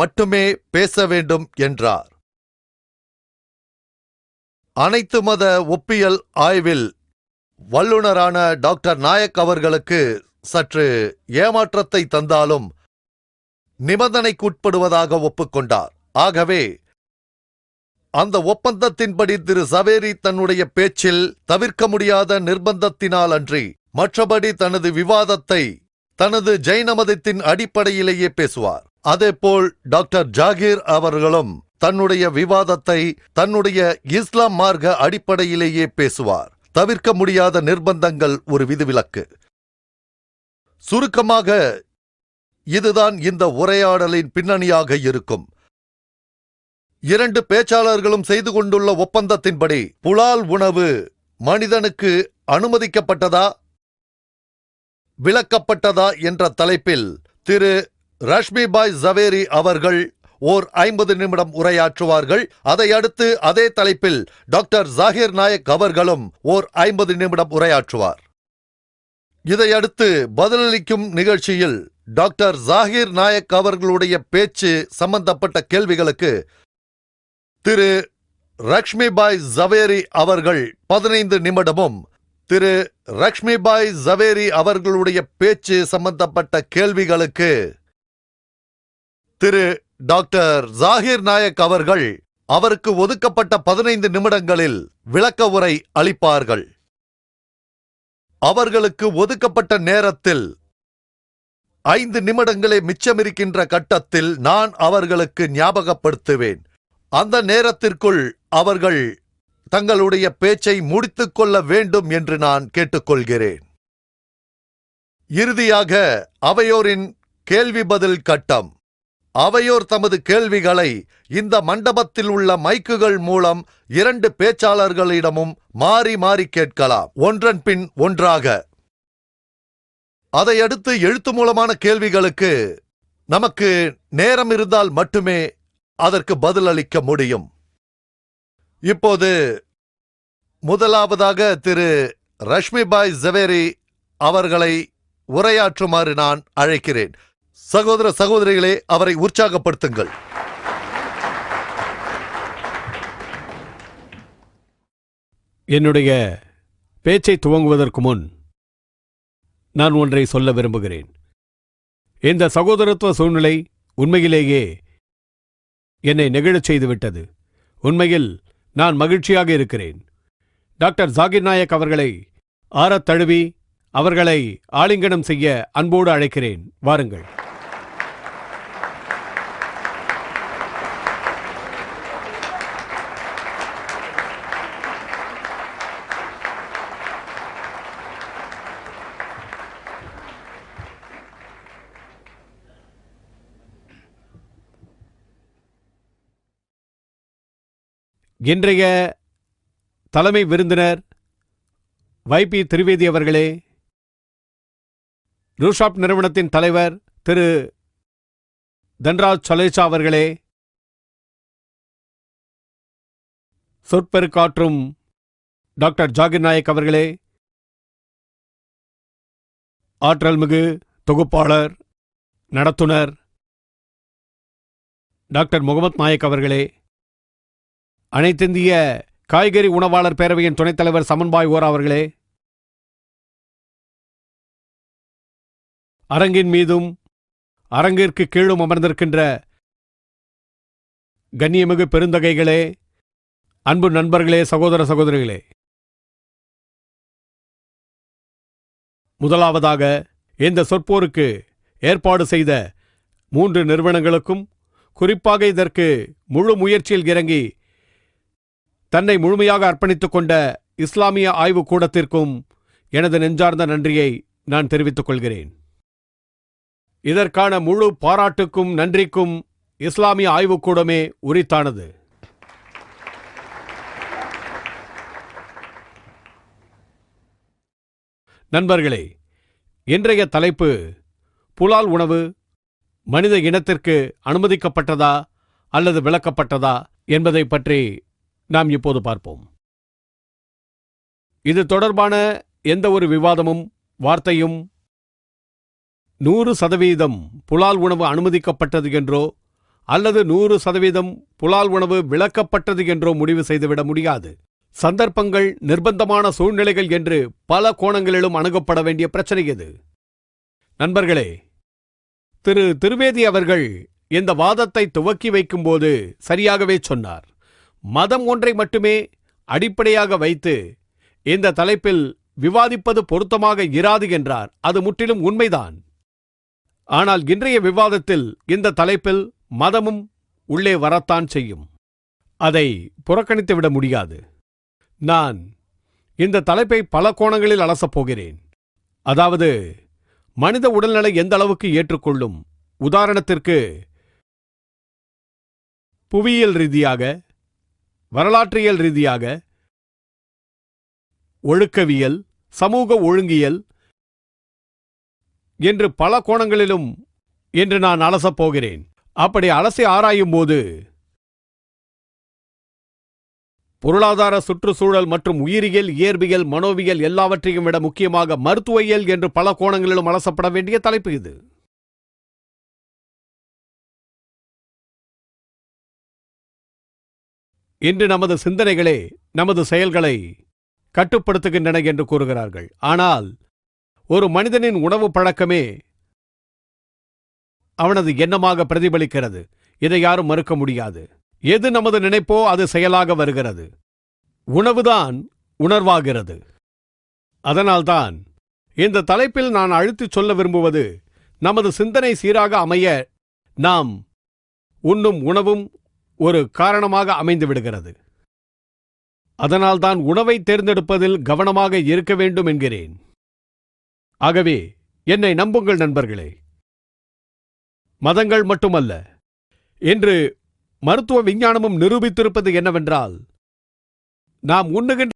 மட்டுமே பேச வேண்டும் என்றார். அனைத்து மத ஒப்பியல் ஆய்வில் வல்லுனரான டாக்டர் நாயக் அவர்களுக்கு சற்று ஏமாற்றத்தை தந்தாலும் நிபந்தனைக்குட்படுவதாக ஒப்புக்கொண்டார். ஆகவே அந்த ஒப்பந்தத்தின்படி திரு சவேரி தன்னுடைய பேச்சில் தவிர்க்க முடியாத நிர்பந்தத்தினால் அன்றி மற்றபடி தனது விவாதத்தை தனது ஜைன மதத்தின் அடிப்படையிலேயே பேசுவார். அதேபோல் டாக்டர் ஜாகீர் அவர்களும் தன்னுடைய விவாதத்தை தன்னுடைய இஸ்லாம் மார்க்க அடிப்படையிலேயே பேசுவார். தவிர்க்க முடியாத நிர்பந்தங்கள் ஒரு விதிவிலக்கு. சுருக்கமாக இதுதான் இந்த உரையாடலின் பின்னணியாக இருக்கும். இரண்டு பேச்சாளர்களும் செய்து கொண்டுள்ள ஒப்பந்தத்தின்படி புலால் உணவு மனிதனுக்கு அனுமதிக்கப்பட்டதா? விளக்கப்பட்டதா என்ற தலைப்பில் திரு. ரஷ்மிபாய் ஜவேரி அவர்கள் ஓர் ஐம்பது நிமிடம் உரையாற்றுவார்கள். அதையடுத்து அதே தலைப்பில் டாக்டர் ஜாகிர் நாயக் அவர்களும் ஓர் ஐம்பது நிமிடம் உரையாற்றுவார். இதையடுத்து பதிலளிக்கும் நிகழ்ச்சியில் டாக்டர் ஜாகிர் நாயக் அவர்களுடைய பேச்சு சம்பந்தப்பட்ட கேள்விகளுக்கு திரு ரக்ஷ்மிபாய் ஜவேரி அவர்கள் பதினைந்து நிமிடமும் திரு ரக்ஷ்மிபாய் ஜவேரி அவர்களுடைய பேச்சு சம்பந்தப்பட்ட கேள்விகளுக்கு திரு டாக்டர் ஜாகிர் நாயக் அவர்கள் அவருக்கு ஒதுக்கப்பட்ட பதினைந்து நிமிடங்களில் விளக்க உரை அளிப்பார்கள். அவர்களுக்கு ஒதுக்கப்பட்ட நேரத்தில் ஐந்து நிமிடங்களே மிச்சமிருக்கின்ற கட்டத்தில் நான் அவர்களுக்கு ஞாபகப்படுத்துவேன். அந்த நேரத்திற்குள் அவர்கள் தங்களுடைய பேச்சை முடித்துக் கொள்ள வேண்டும் என்று நான் கேட்டுக்கொள்கிறேன். இறுதியாக அவையோரின் கேள்வி பதில் கட்டம். அவையோர் தமது கேள்விகளை இந்த மண்டபத்தில் உள்ள மைக்குகள் மூலம் இரண்டு பேச்சாளர்களிடமும் மாறி மாறி கேட்கலாம். ஒன்றன் பின் ஒன்றாக. அதையடுத்து எழுத்து மூலமான கேள்விகளுக்கு நமக்கு நேரம் இருந்தால் மட்டுமே அதற்கு பதிலளிக்க முடியும். இப்போது முதலாவதாக திரு ரஷ்மிபாய் ஜவேரி அவர்களை உரையாற்றுமாறு நான் அழைக்கிறேன். சகோதர சகோதரிகளே அவரை உற்சாகப்படுத்துங்கள். என்னுடைய பேச்சை துவங்குவதற்கு முன் நான் ஒன்றை சொல்ல விரும்புகிறேன். இந்த சகோதரத்துவ சூழ்நிலை உண்மையிலேயே என்னை நெகிழச் செய்துவிட்டது. உண்மையில் நான் மகிழ்ச்சியாக இருக்கிறேன். டாக்டர் ஜாகிர் நாயக் அவர்களை ஆறத் தழுவி அவர்களை ஆலிங்கனம் செய்ய அன்போடு அழைக்கிறேன். வாருங்கள். இன்றைய தலைமை விருந்தினர் வைபி திரிவேதி அவர்களே ரூஷாப் நிறுவனத்தின் தலைவர் திரு. தன்ராஜ் சலேசா அவர்களே சொற்பெருக்காற்றும் டாக்டர் ஜாகிர் நாயக் அவர்களே ஆற்றல்மிகு தொகுப்பாளர் நடத்துனர் டாக்டர் முகமது நாயக் அவர்களே அனைத்திந்திய காய்கறி உணவாளர் பேரவையின் துணைத் தலைவர் சமன்பாய் ஓரா அவர்களே அரங்கின் மீதும் அரங்கிற்கு கீழும் அமர்ந்திருக்கின்ற கண்ணியமிகு பெருந்தகைகளே அன்பு நண்பர்களே சகோதர சகோதரிகளே. முதலாவதாக இந்த சொற்போருக்கு ஏற்பாடு செய்த மூன்று நிறுவனங்களுக்கும் குறிப்பாக இதற்கு முழு முயற்சியில் இறங்கி தன்னை முழுமையாக அர்ப்பணித்துக் கொண்ட இஸ்லாமிய ஆய்வுக் கூடத்திற்கும் எனது நெஞ்சார்ந்த நன்றியை நான் தெரிவித்துக் கொள்கிறேன். இதற்கான முழு பாராட்டுக்கும் நன்றிக்கும் இஸ்லாமிய ஆய்வுக் கூடமே உரித்தானது. நண்பர்களே இன்றைய தலைப்பு புலால் உணவு மனித இனத்திற்கு அனுமதிக்கப்பட்டதா அல்லது விலக்கப்பட்டதா என்பதை பற்றி நாம் இப்போது பார்ப்போம். இது தொடர்பான எந்த ஒரு விவாதமும் வார்த்தையும் நூறு சதவீதம் புலால் உணவு அனுமதிக்கப்பட்டது என்றோ அல்லது நூறு சதவீதம் புலால் உணவு விளக்கப்பட்டது என்றோ முடிவு செய்துவிட முடியாது. சந்தர்ப்பங்கள் நிர்பந்தமான சூழ்நிலைகள் என்று பல கோணங்களிலும் அணுகப்பட வேண்டிய பிரச்சனை இது நண்பர்களே திரு. திருவேதி அவர்கள் இந்த வாதத்தை துவக்கி வைக்கும்போது சரியாகவே சொன்னார். மதம் ஒன்றை மட்டுமே அடிப்படையாக வைத்து இந்த தலைப்பில் விவாதிப்பது பொருத்தமாக இராது என்றார். அது முற்றிலும் உண்மைதான். ஆனால் இன்றைய விவாதத்தில் இந்த தலைப்பில் மதமும் உள்ளே வரத்தான் செய்யும். அதை புறக்கணித்துவிட முடியாது. நான் இந்த தலைப்பை பல கோணங்களில் அலசப் போகிறேன். அதாவது மனித உடல்நிலை எந்த அளவுக்கு ஏற்றுக்கொள்ளும்? உதாரணத்திற்கு புவியியல் ரீதியாக வரலாற்றியல் ரீதியாக ஒழுக்கவியல் சமூக ஒழுங்கியல் என்று பல கோணங்களிலும் என்று நான் அலசப் போகிறேன். அப்படி அலசி ஆராயும் போது பொருளாதார சுற்றுச்சூழல் மற்றும் உயிரியல் இயற்பியல் மனோவியல் எல்லாவற்றையும் விட முக்கியமாக மருத்துவயியல் என்று பல கோணங்களிலும் அலசப்பட வேண்டிய தலைப்பு இது. இன்று நமது சிந்தனைகளே நமது செயல்களை கட்டுப்படுத்துகின்றன என்று கூறுகிறார்கள். ஆனால் ஒரு மனிதனின் உணவு பழக்கமே அவனது எண்ணமாக பிரதிபலிக்கிறது. இதை யாரும் மறுக்க முடியாது. எது நமது நினைப்போ அது செயலாக வருகிறது. உணவுதான் உணர்வாகிறது. அதனால்தான் இந்த தலைப்பில் நான் அழுத்திச் சொல்ல விரும்புவது நமது சிந்தனை சீராக அமைய நாம் உண்ணும் உணவும் ஒரு காரணமாக அமைந்து விடுகிறது. அதனால்தான் உணவை தேர்ந்தெடுப்பதில் கவனமாக இருக்க வேண்டும் என்கிறேன். ஆகவே என்னை நம்புங்கள் நண்பர்களே. மதங்கள் மட்டுமல்ல. என்று மருத்துவ விஞ்ஞானமும் நிரூபித்திருப்பது என்னவென்றால் நாம் உண்ணுகின்ற